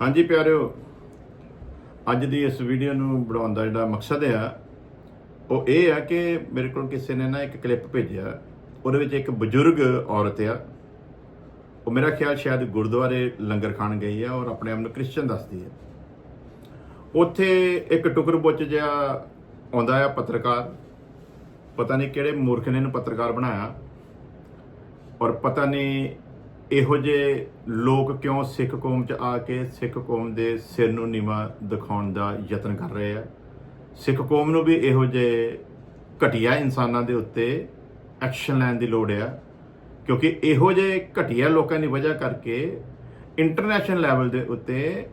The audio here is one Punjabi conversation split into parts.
ਹਾਂਜੀ ਪਿਆਰਿਓ, ਅੱਜ ਦੀ ਇਸ ਵੀਡੀਓ ਨੂੰ ਬਣਾਉਣ ਦਾ ਜਿਹੜਾ ਮਕਸਦ ਆ, ਉਹ ਇਹ ਆ ਕਿ ਮੇਰੇ ਕੋਲ ਕਿਸੇ ਨੇ ਨਾ ਇੱਕ ਕਲਿੱਪ ਭੇਜਿਆ, ਉਹਦੇ ਵਿੱਚ ਇੱਕ ਬਜ਼ੁਰਗ ਔਰਤ ਆ। ਉਹ ਮੇਰਾ ਖਿਆਲ ਸ਼ਾਇਦ ਗੁਰਦੁਆਰੇ ਲੰਗਰ ਖਾਣ ਗਈ ਆ ਔਰ ਆਪਣੇ ਆਪ ਨੂੰ ਕ੍ਰਿਸਚੀਅਨ ਦੱਸਦੀ ਹੈ ਉੱਥੇ ਇੱਕ ਟੁਕਰ ਬੁੱਚ ਜਿਹਾ ਆਉਂਦਾ ਆ ਪੱਤਰਕਾਰ, ਪਤਾ ਨਹੀਂ ਕਿਹੜੇ ਮੂਰਖ ਨੇ ਇਹਨੂੰ ਪੱਤਰਕਾਰ ਬਣਾਇਆ, ਔਰ ਪਤਾ ਨਹੀਂ ਇਹੋ ਜਿਹੇ ਲੋਕ ਕਿਉਂ ਸਿੱਖ ਕੌਮ 'ਚ ਆ ਕੇ ਸਿੱਖ ਕੌਮ ਦੇ ਸਿਰ ਨੂੰ ਨੀਵਾ ਦਿਖਾਉਣ ਦਾ ਯਤਨ ਕਰ ਰਹੇ ਆ? ਸਿੱਖ ਕੌਮ ਨੂੰ ਵੀ ਇਹੋ ਜਿਹੇ ਘਟੀਆ ਇਨਸਾਨਾਂ ਦੇ ਉੱਤੇ ਐਕਸ਼ਨ ਲੈਣ ਦੀ ਲੋੜ ਆ, ਕਿਉਂਕਿ ਇਹੋ ਜਿਹੇ ਘਟੀਆ ਲੋਕਾਂ ਦੀ ਵਜ੍ਹਾ ਕਰਕੇ ਇੰਟਰਨੈਸ਼ਨਲ ਲੈਵਲ ਦੇ ਉੱਤੇ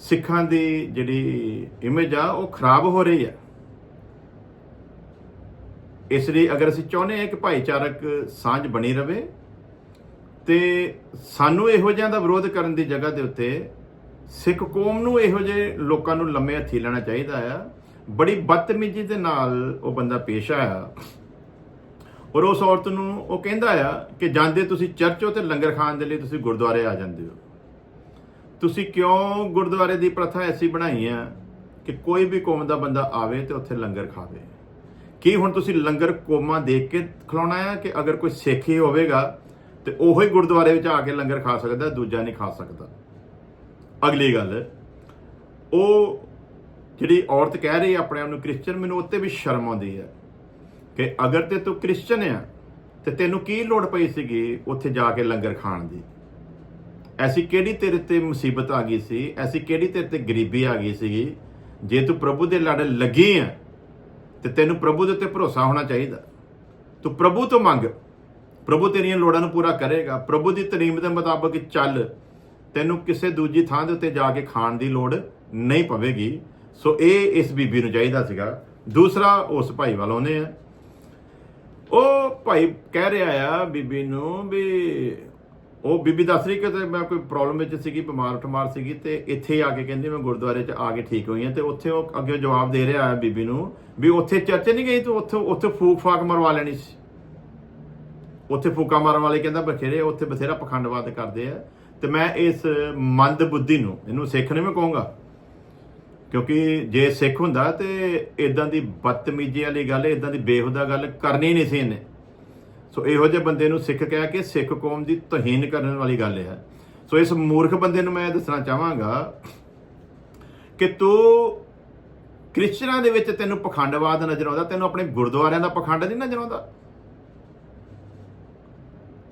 ਸਿੱਖਾਂ ਦੀ ਜਿਹੜੀ ਇਮੇਜ ਆ, ਉਹ ਖਰਾਬ ਹੋ ਰਹੀ ਆ। ਇਸ ਲਈ ਅਗਰ ਅਸੀਂ ਚਾਹੁੰਦੇ ਹਾਂ ਕਿ ਭਾਈਚਾਰਕ ਸਾਂਝ ਬਣੀ ਰਵੇ ਤੇ ਸਾਨੂੰ ਇਹੋ ਜਿਹਾਂ ਦਾ ਵਿਰੋਧ ਕਰਨ ਦੀ ਜਗ੍ਹਾ ਦੇ ਉੱਤੇ ਸਿੱਖ ਕੌਮ ਨੂੰ ਇਹੋ ਜਿਹੇ ਲੋਕਾਂ ਨੂੰ ਲੰਮੇ ਹੱਥੀ ਲੈਣਾ ਚਾਹੀਦਾ ਆ। ਬੜੀ ਬਦਤਮੀਜ਼ੀ ਦੇ ਨਾਲ ਉਹ ਬੰਦਾ ਪੇਸ਼ ਆਇਆ। ਔਰ ਉਸ ਔਰਤ ਨੂੰ ਉਹ ਕਹਿੰਦਾ ਆ ਕਿ ਜਾਂਦੇ ਤੁਸੀਂ ਚਰਚੋ ਹੋ ਤੇ ਲੰਗਰ ਖਾਣ ਦੇ ਲਈ ਤੁਸੀਂ ਗੁਰਦੁਆਰੇ ਆ ਜਾਂਦੇ ਹੋ। ਤੁਸੀਂ ਕਿਉਂ ਗੁਰਦੁਆਰੇ ਦੀ ਪ੍ਰਥਾ ਐਸੀ ਬਣਾਈ ਆ ਕਿ ਕੋਈ ਵੀ ਕੌਮ ਦਾ ਬੰਦਾ ਆਵੇ ਤੇ ਉੱਥੇ ਲੰਗਰ ਖਾਵੇ? ਕੀ ਹੁਣ ਤੁਸੀਂ ਲੰਗਰ ਕੋਮਾ ਦੇਖ ਕੇ ਖਿਲਾਉਣਾ ਆ ਕਿ ਅਗਰ ਕੋਈ ਸਿੱਖ ਹੀ ਹੋਵੇਗਾ ਤੇ ਉਹੋ ਹੀ ਗੁਰਦੁਆਰੇ ਵਿੱਚ ਆ ਕੇ ਲੰਗਰ ਖਾ ਸਕਦਾ, ਦੂਜਾ ਨਹੀਂ ਖਾ ਸਕਦਾ। ਅਗਲੀ ਗੱਲ, ਉਹ ਜਿਹੜੀ ਔਰਤ ਕਹਿ ਰਹੀ ਹੈ ਆਪਣੇ ਆਪ ਨੂੰ ਕ੍ਰਿਸਚੀਅਨ ਮੈਨੂੰ ਉੱਤੇ ਵੀ ਸ਼ਰਮ ਆਉਂਦੀ ਹੈ ਕਿ ਅਗਰ ਤੇ ਤੂੰ ਕ੍ਰਿਸਚੀਅਨ ਆ, ਤੇ ਤੈਨੂੰ ਕੀ ਲੋੜ ਪਈ ਸੀਗੀ ਉੱਥੇ ਜਾ ਕੇ ਲੰਗਰ ਖਾਣ ਦੀ? ਐਸੀ ਕਿਹੜੀ ਤੇਰੇ ਤੇ ਮੁਸੀਬਤ ਆ ਗਈ ਸੀ? ਐਸੀ ਕਿਹੜੀ ਤੇਰੇ ਤੇ ਗਰੀਬੀ ਆ ਗਈ ਸੀਗੀ? ਜੇ ਤੂੰ ਪ੍ਰਭੂ ਦੇ ਲੜ ਲੱਗੀ ਆ, ਤੇ ਤੈਨੂੰ ਪ੍ਰਭੂ ਦੇ ਉੱਤੇ ਭਰੋਸਾ ਹੋਣਾ ਚਾਹੀਦਾ। ਤੂੰ ਪ੍ਰਭੂ ਤੋਂ ਮੰਗ ਪ੍ਰਭੂ ਤੇਰੀਆਂ ਲੋੜਾਂ ਨੂੰ ਪੂਰਾ ਕਰੇਗਾ। ਪ੍ਰਭੂ ਦੀ ਤਰੀਮ ਦੇ ਮੁਤਾਬਕ ਚੱਲ, ਤੈਨੂੰ ਕਿਸੇ ਦੂਜੀ ਥਾਂ ਦੇ ਉੱਤੇ ਜਾ ਕੇ ਖਾਣ ਦੀ ਲੋੜ ਨਹੀਂ ਪਵੇਗੀ। ਸੋ ਇਹ ਇਸ ਬੀਬੀ ਨੂੰ ਚਾਹੀਦਾ ਸੀਗਾ। ਦੂਸਰਾ ਉਸ ਭਾਈ ਵੱਲ ਨੇ ਆ। ਉਹ ਭਾਈ ਕਹਿ ਰਿਹਾ ਆ ਬੀਬੀ ਨੂੰ ਵੀ ਉਹ ਬੀਬੀ ਦੱਸ ਰਹੀ ਕਿ ਮੈਂ ਕੋਈ ਪ੍ਰੋਬਲਮ ਵਿੱਚ ਸੀਗੀ, ਬਿਮਾਰ ਠਮਾਰ ਸੀਗੀ ਤੇ ਇੱਥੇ ਆ ਕੇ ਕਹਿੰਦੀ ਮੈਂ ਗੁਰਦੁਆਰੇ 'ਚ ਆ ਕੇ ਠੀਕ ਹੋਈ ਹਾਂ ਤੇ ਉੱਥੇ ਉਹ ਅੱਗੇ ਜਵਾਬ ਦੇ ਰਿਹਾ ਆ ਬੀਬੀ ਨੂੰ ਵੀ ਉੱਥੇ ਚਰਚ ਨਹੀਂ ਗਈ ਤੂੰ? ਉੱਥੇ ਉੱਥੇ ਫੂਕ ਫਾਕ ਮਰਵਾ ਲੈਣੀ ਸੀ। ਉੱਥੇ ਫੂਕਾ ਮਾਰਨ ਵਾਲੇ ਕਹਿੰਦਾ ਬਖੇਰੇ ਉੱਥੇ ਬਥੇਰਾ ਪਖੰਡਵਾਦ ਕਰਦੇ ਆ। ਤੇ ਮੈਂ ਇਸ ਮੰਦ ਬੁੱਧੀ ਨੂੰ, ਇਹਨੂੰ ਸਿੱਖ ਨਹੀਂ ਮੈਂ ਕਹੂੰਗਾ। ਕਿਉਂਕਿ ਜੇ ਸਿੱਖ ਹੁੰਦਾ ਤੇ ਇਦਾਂ ਦੀ ਬਦਤਮੀਜ਼ੀ ਵਾਲੀ ਗੱਲ ਇਦਾਂ ਦੀ ਬੇਹੁਦਾ ਗੱਲ ਕਰਨੀ ਨਹੀਂ ਸੀ ਇਹਨੇ। ਸੋ ਇਹੋ ਜਿਹੇ ਬੰਦੇ ਨੂੰ ਸਿੱਖ ਕਹਿ ਕੇ ਸਿੱਖ ਕੌਮ ਦੀ ਤੋਹੀਨ ਕਰਨ ਵਾਲੀ ਗੱਲ ਹੈ। ਸੋ ਇਸ ਮੂਰਖ ਬੰਦੇ ਨੂੰ ਮੈਂ ਦੱਸਣਾ ਚਾਹਾਂਗਾ ਕਿ ਤੂੰ ਕ੍ਰਿਸਚਨਾਂ ਦੇ ਵਿੱਚ ਤੈਨੂੰ ਪਖੰਡਵਾਦ ਨਜ਼ਰ ਆਉਂਦਾ, ਤੈਨੂੰ ਆਪਣੇ ਗੁਰਦੁਆਰਿਆਂ ਦਾ ਪਖੰਡ ਨਹੀਂ ਨਜ਼ਰ ਆਉਂਦਾ।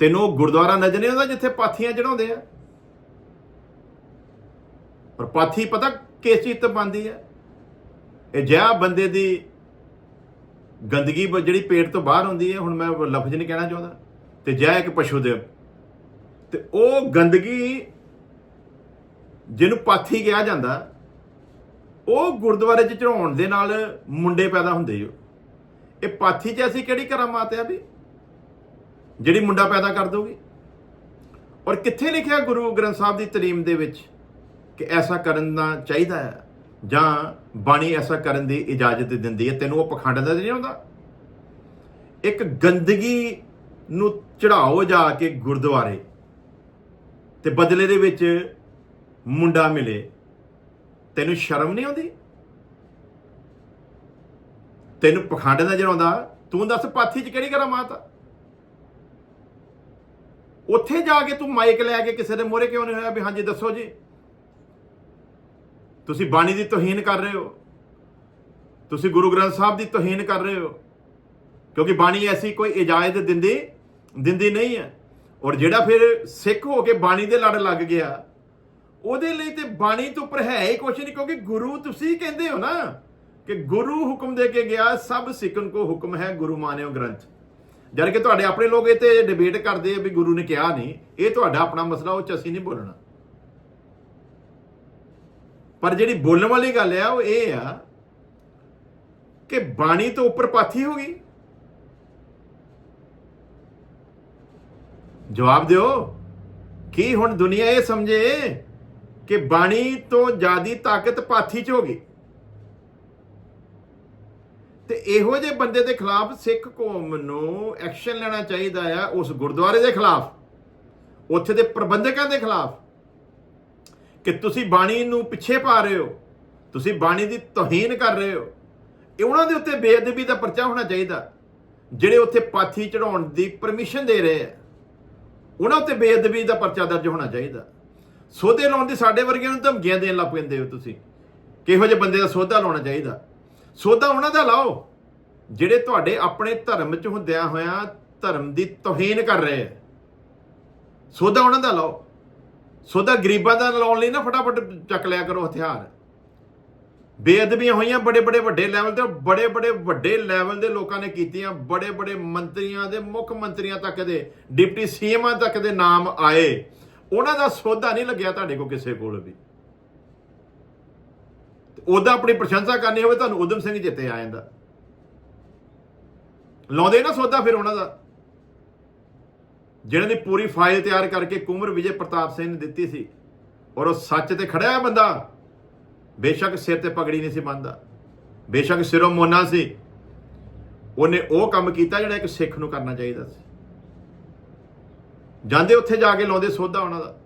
ਤੈਨੂੰ ਉਹ ਗੁਰਦੁਆਰਾ ਨਜ਼ਰ ਨਹੀਂ ਆਉਂਦਾ ਜਿੱਥੇ ਪਾਥੀਆਂ ਚੜਾਉਂਦੇ ਆ? ਪਰ ਪਾਥੀ ਪਤਾ ਕਿਸ ਚੀਜ਼ ਤੋਂ ਬਣਦੀ ਹੈ ਇਹ ਜਿਹਾ ਬੰਦੇ ਦੀ ਗੰਦਗੀ ਜਿਹੜੀ ਪੇਟ ਤੋਂ ਬਾਹਰ ਹੁੰਦੀ ਹੈ ਹੁਣ ਮੈਂ ਲਫ਼ਜ਼ ਨਹੀਂ ਕਹਿਣਾ ਚਾਹੁੰਦਾ। ਤੇ ਜਿਹਾ ਇੱਕ ਪਸ਼ੂ ਦੇ ਤੇ ਉਹ ਗੰਦਗੀ ਜਿਹਨੂੰ ਪਾਥੀ ਕਿਹਾ ਜਾਂਦਾ, ਉਹ ਗੁਰਦੁਆਰੇ 'ਚ ਚੜਾਉਣ ਦੇ ਨਾਲ ਮੁੰਡੇ ਪੈਦਾ ਹੁੰਦੇ ਜੋ ਇਹ ਪਾਥੀ 'ਚ ਅਸੀਂ ਕਿਹੜੀ ਕਰਾਮਾਤ ਹੈ ਵੀ? ਜਿਹੜੀ ਮੁੰਡਾ ਪੈਦਾ ਕਰ ਦੋਗੀ? ਔਰ ਕਿੱਥੇ ਲਿਖਿਆ ਗੁਰੂ ਗ੍ਰੰਥ ਸਾਹਿਬ ਦੀ ਤਰੀਮ ਦੇ ਵਿੱਚ ਕਿ ਐਸਾ ਕਰਨਾ ਚਾਹੀਦਾ ਹੈ? ਜਾਂ ਬਾਣੀ ਐਸਾ ਕਰਨ ਦੀ ਇਜਾਜ਼ਤ ਦਿੰਦੀ ਹੈ? ਤੈਨੂੰ ਉਹ ਪਖੰਡ ਦਾ ਨਹੀਂ ਆਉਂਦਾ? ਇੱਕ ਗੰਦਗੀ ਨੂੰ ਚੜਾਓ ਜਾ ਕੇ ਗੁਰਦੁਆਰੇ ਤੇ ਬਦਲੇ ਦੇ ਵਿੱਚ ਮੁੰਡਾ ਮਿਲੇ, ਤੈਨੂੰ ਸ਼ਰਮ ਨਹੀਂ ਆਉਂਦੀ? ਤੈਨੂੰ ਪਖੰਡ ਨਜ਼ਰ ਆਉਂਦਾ? ਤੂੰ ਦੱਸ ਪਾਥੀ 'ਚ ਕਿਹੜੀ ਕਰਾਮਾਤ ਆ ਉੱਥੇ ਜਾ ਕੇ ਤੂੰ ਮਾਈਕ ਲੈ ਕੇ ਕਿਸੇ ਦੇ ਮੋਹਰੇ ਕਿਉਂ ਨਹੀਂ ਹੋਇਆ ਵੀ ਹਾਂਜੀ ਦੱਸੋ ਜੀ? ਤੁਸੀਂ ਬਾਣੀ ਦੀ ਤੋਹੀਨ ਕਰ ਰਹੇ ਹੋ। ਤੁਸੀਂ ਗੁਰੂ ਗ੍ਰੰਥ ਸਾਹਿਬ ਦੀ ਤੋਹੀਨ ਕਰ ਰਹੇ ਹੋ। ਕਿਉਂਕਿ ਬਾਣੀ ਐਸੀ ਕੋਈ ਇਜਾਜ਼ਤ ਦਿੰਦੀ ਦਿੰਦੀ ਨਹੀਂ ਹੈ। ਔਰ ਜਿਹੜਾ ਫਿਰ ਸਿੱਖ ਹੋ ਕੇ ਬਾਣੀ ਦੇ ਲੜ ਲੱਗ ਗਿਆ, ਉਹਦੇ ਲਈ ਤੇ ਬਾਣੀ ਤੋਂ ਉੱਪਰ ਹੈ ਹੀ ਕੁਛ ਨਹੀਂ, ਕਿਉਂਕਿ ਗੁਰੂ ਤੁਸੀਂ ਕਹਿੰਦੇ ਹੋ ਨਾ ਕਿ ਗੁਰੂ ਹੁਕਮ ਦੇ ਕੇ ਗਿਆ, ਸਭ ਸਿੱਖਨ ਕੋ ਹੁਕਮ ਹੈ ਗੁਰੂ ਮਾਨਿਓ ਗ੍ਰੰਥ। ਜਦ ਕਿ ਤੁਹਾਡੇ ਆਪਣੇ ਲੋਕ ਇਹ ਤੇ ਡਿਬੇਟ ਕਰਦੇ ਆ ਵੀ ਗੁਰੂ ਨੇ ਕਿਹਾ ਨਹੀਂ, ਇਹ ਤੁਹਾਡਾ ਆਪਣਾ ਮਸਲਾ, ਉਹ ਚ ਅਸੀਂ ਨਹੀਂ ਬੋਲਣਾ। ਪਰ ਜਿਹੜੀ ਬੋਲਣ ਵਾਲੀ ਗੱਲ ਆ, ਉਹ ਇਹ ਆ ਕਿ ਬਾਣੀ ਤੋਂ ਉੱਪਰ ਪਾਥੀ ਹੋ ਗਈ। ਜਵਾਬ ਦਿਓ, ਕੀ ਹੁਣ ਦੁਨੀਆ ਇਹ ਸਮਝੇ ਕਿ ਬਾਣੀ ਤੋਂ ਜ਼ਿਆਦੀ ਤਾਕਤ ਪਾਥੀ 'ਚ ਹੋ ਗਈ? ਤੇ ਇਹੋ ਜਿਹੇ ਬੰਦੇ ਦੇ ਖਿਲਾਫ ਸਿੱਖ ਕੌਮ ਨੂੰ ਐਕਸ਼ਨ ਲੈਣਾ ਚਾਹੀਦਾ ਆ ਉਸ ਗੁਰਦੁਆਰੇ ਦੇ ਖਿਲਾਫ, ਉੱਥੇ ਦੇ ਪ੍ਰਬੰਧਕਾਂ ਦੇ ਖਿਲਾਫ, ਕਿ ਤੁਸੀਂ ਬਾਣੀ ਨੂੰ ਪਿੱਛੇ ਪਾ ਰਹੇ ਹੋ, ਤੁਸੀਂ ਬਾਣੀ ਦੀ ਤੋਹੀਨ ਕਰ ਰਹੇ ਹੋ। ਇਹ ਉਹਨਾਂ ਦੇ ਉੱਤੇ ਬੇਅਦਬੀ ਦਾ ਪਰਚਾ ਹੋਣਾ ਚਾਹੀਦਾ, ਜਿਹੜੇ ਉੱਥੇ ਪਾਥੀ ਚੜਾਉਣ ਦੀ ਪਰਮਿਸ਼ਨ ਦੇ ਰਹੇ ਆ। ਉਹਨਾਂ ਉੱਤੇ ਬੇਅਦਬੀ ਦਾ ਪਰਚਾ ਦਰਜ ਹੋਣਾ ਚਾਹੀਦਾ। ਸੋਧੇ ਲਾਉਣ ਦੀ ਸਾਡੇ ਵਰਗਿਆਂ ਨੂੰ ਧਮਕੀਆਂ ਦੇਣ ਲੱਗ ਪੈਂਦੇ ਹੋ ਤੁਸੀਂ। ਕਿਹੋ ਜਿਹੇ ਬੰਦੇ ਦਾ ਸੋਧਾ ਲਾਉਣਾ ਚਾਹੀਦਾ। ਸੋਧਾ ਉਹਨਾਂ ਦਾ ਲਾਓ। ਜਿਹੜੇ ਤੁਹਾਡੇ ਆਪਣੇ ਧਰਮ 'ਚ ਹੁੰਦਿਆਂ ਹੋਇਆਂ ਧਰਮ ਦੀ ਤੋਹੀਨ ਕਰ ਰਹੇ ਆ। ਸੋਧਾ ਉਹਨਾਂ ਦਾ ਲਾਓ। ਸੋਧਾ ਗਰੀਬਾਂ ਦਾ ਲਾਉਣ ਲਈ ਨਾ ਫਟਾਫਟ ਚੱਕ ਲਿਆ ਕਰੋ ਹਥਿਆਰ। ਬੇਅਦਬੀਆਂ ਹੋਈਆਂ ਬੜੇ ਬੜੇ ਵੱਡੇ ਲੈਵਲ ਤੇ, ਬੜੇ ਬੜੇ ਵੱਡੇ ਲੈਵਲ ਦੇ ਲੋਕਾਂ ਨੇ ਕੀਤੀਆਂ, ਬੜੇ ਬੜੇ ਮੰਤਰੀਆਂ ਦੇ, ਮੁੱਖ ਮੰਤਰੀਆਂ ਤੱਕ ਦੇ, ਡਿਪਟੀ ਸੀਐਮਾਂ ਤੱਕ ਦੇ ਨਾਮ ਆਏ। ਉਹਨਾਂ ਦਾ ਸੋਧਾ ਨਹੀਂ ਲੱਗਿਆ ਤੁਹਾਡੇ ਕੋਲ ਕਿਸੇ ਕੋਲ ਵੀ। ਉਹਦਾ ਆਪਣੀ ਪ੍ਰਸ਼ੰਸਾ ਕਰਨੀ ਹੋਵੇ, ਤੁਹਾਨੂੰ ਉਦਮ ਸਿੰਘ ਜਿੱਤੇ ਆ ਜਾਂਦਾ। ਲਾਉਂਦੇ ਨਾ ਸੌਦਾ ਫਿਰ ਉਹਨਾਂ ਦਾ। ਜਿਹਨਾਂ ਦੀ ਪੂਰੀ ਫਾਈਲ ਤਿਆਰ ਕਰਕੇ ਕੁਮਰ ਵਿਜੇ ਪ੍ਰਤਾਪ ਸਿੰਘ ਨੇ ਦਿੱਤੀ ਸੀ, ਔਰ ਉਹ ਸੱਚ ਤੇ ਖੜਿਆ ਹੈ ਬੰਦਾ, ਬੇਸ਼ੱਕ ਸਿਰ ਤੇ ਪਗੜੀ ਨਹੀਂ ਸੀ ਬੰਨਦਾ। ਬੇਸ਼ੱਕ ਸਿਰੋਂ ਮੋਨਾ ਸੀ। ਉਹਨੇ ਉਹ ਕੰਮ ਕੀਤਾ ਜਿਹੜਾ ਇੱਕ ਸਿੱਖ ਨੂੰ ਕਰਨਾ ਚਾਹੀਦਾ ਸੀ। ਜਾਂਦੇ ਉੱਥੇ ਜਾ ਕੇ ਲਾਉਂਦੇ ਸੋਧਾ ਉਹਨਾਂ ਦਾ।